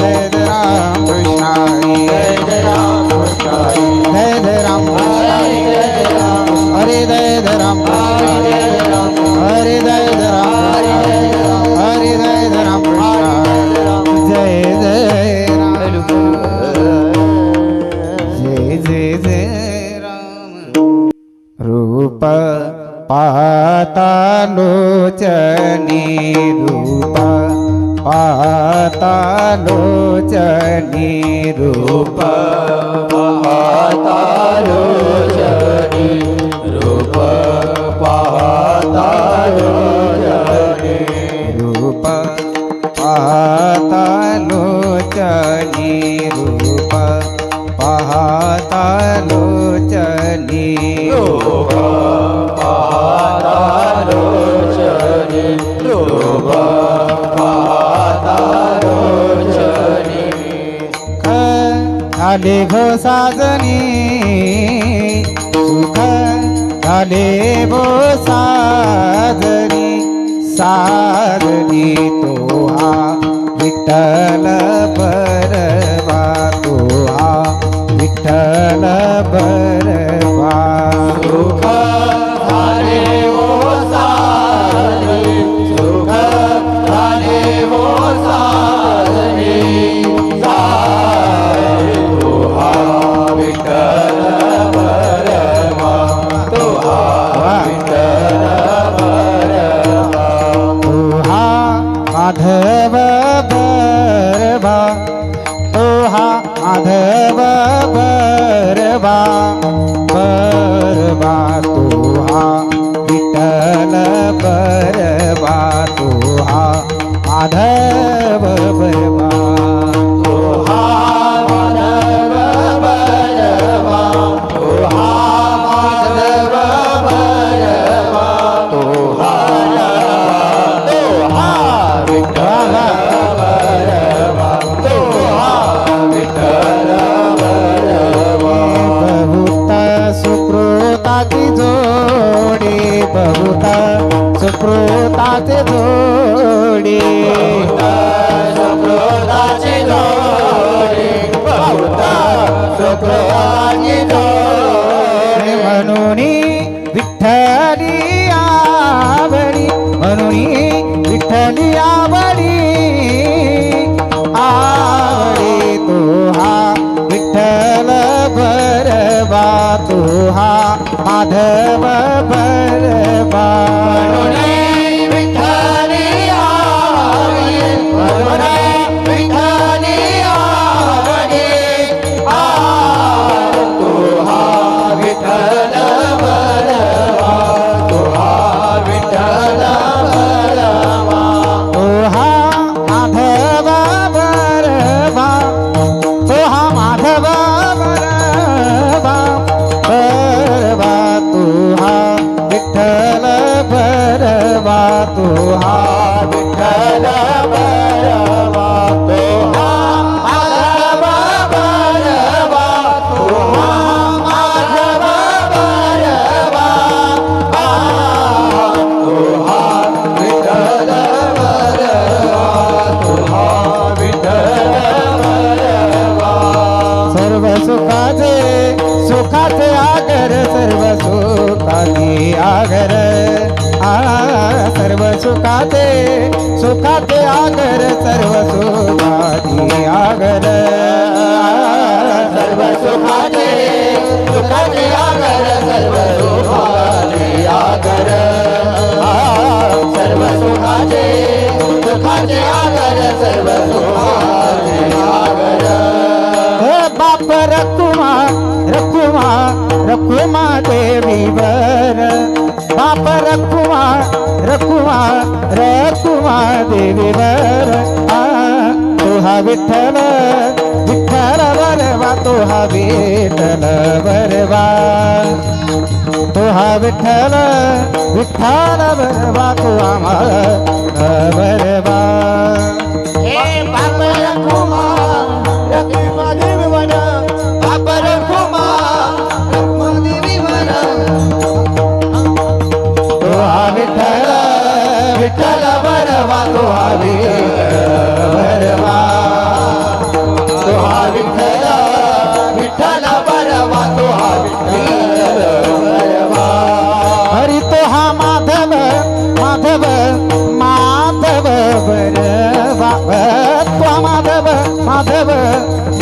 ಮಾಡಿದರೆ પાતાલોચની રૂપ. પાતાલોચની રૂપ. પાતાલોચની રૂપ. પાતા झाले भो साजनी. सुख झाले भो साजनी. साजनी तो हा विठ्ठल परवा. तो हा विठ्ठल बरवा परवा तुहा विठ्ठल परवा तुहा माधव सुकृताची जोडी. म्हणून विठ्ठली आवडी. म्हणून विठ्ठली आवडी. आवडी तो हा विठ्ठल भरवा. तो हा माधव भरवा आगर सर्व आगर. आ सर्व सुखाते सुखाते आगर सर्व सुखाचे आगर. सर्व सुखाते सुखाते आगर सर्व सुखाचे देवीवर आ तो हा विठ्ठल। विठ्ठल बरवा तो हा विठ्ठल बरवा। तो हा विठ्ठल विठ्ठल बरवा तो आम्हाला बरवा। हे बाप रखुमा रखुमा देवी वन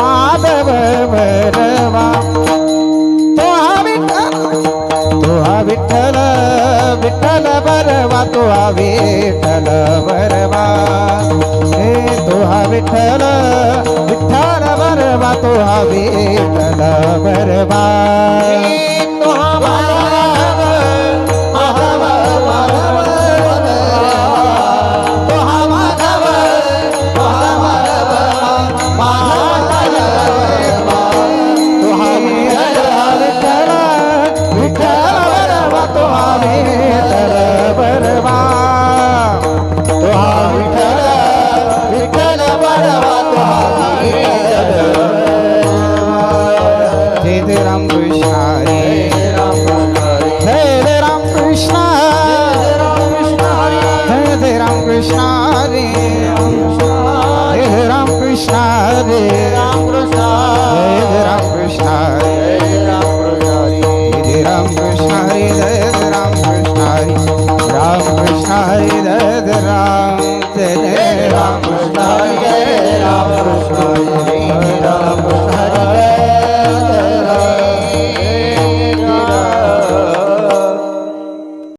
माधव माधव तो हा विठ्ठल तो हा विठ्ठल विठ्ठल बरवा तो हा विठ्ठल बरवा हे तो हा विठ्ठल विठ्ठल बरवा तो हा विठ्ठल बरवा Krishna Hare Hare Ram Krishna Hare Ram Krishna Hare Ram Krishna Hare Ram Krishna Hare Ram Krishna Hare